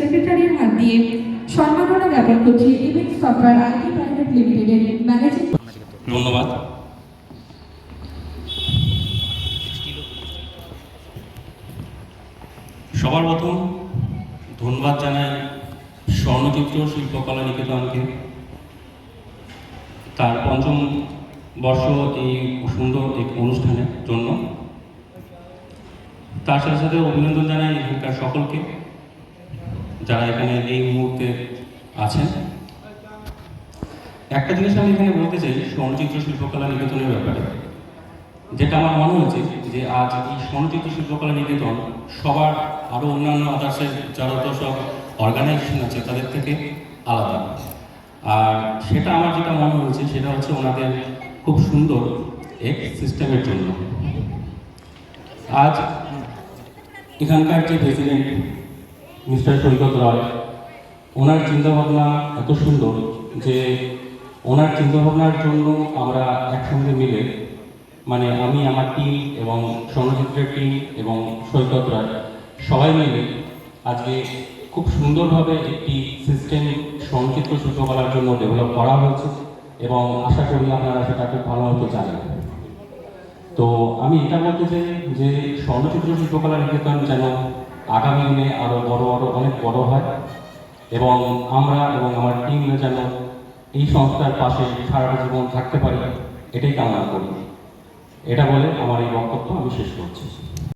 সেক্রেটারির হাত দিয়ে সম্মাননা জ্ঞাপন করছি ইভেন্ট সফটওয়্যার আইটি প্রাইভেট লিমিটেডের ম্যানেজিং ধন্যবাদ। সবার প্রথম ধন্যবাদ জানাই স্বর্ণচিত্র শিল্পকলা নিকেতনকে। তার পঞ্চম বর্ষ এই সুন্দর এক অনুষ্ঠানের জন্য। তার সাথে সাথে অভিনন্দন জানাই এখানকার সকলকে যারা এখানে এই মুহূর্তে আছেন। একটা জিনিস আমি এখানে বলতে চাই, স্বর্ণচিত্র শিল্পকলা নিকেতনের ব্যাপারে। যেটা আমার মনে হয়েছে যে আজ এই স্বর্ণচিত্র শিল্পকলা নিকেতন সবার আরও অন্যান্য আদার্সের যারা তো সব অর্গানাইজেশন আছে, তাদের থেকে আলাদা। আর সেটা আমার যেটা মনে হয়েছে, সেটা হচ্ছে ওনাদের খুব সুন্দর এক সিস্টেমের জন্য। আজ এখানকার যে প্রেসিডেন্ট মিস্টার সৈকত রয়, ওনার চিন্তাভাবনা এত সুন্দর যে ওনার চিন্তাভাবনার জন্য আমরা একসঙ্গে মিলে মানে আমি, আমার টিম এবং স্বর্ণচিত্রের টিম এবং সৈকত রায় সবাই মিলে আজকে খুব সুন্দরভাবে একটি সিস্টেম স্বর্ণচিত্র শিল্পকলার জন্য ডেভেলপ করা হয়েছে এবং আশা করি আপনারা সেটা খুব ভালো মতো জানেন। তো আমি এটা বলতে চাই যে স্বর্ণচিত্র শিল্পকলা নিকেতন যেন আগামী দিনে আরও বড় আরও অনেক বড় হয়। এবং আমরা এবং আমার টিমরা যেন এই সংস্থার পাশে সারাটা জীবন থাকতে পারি, এটাই কামনা করি। এটা বলে আমার এই বক্তব্য আমি শেষ করছি।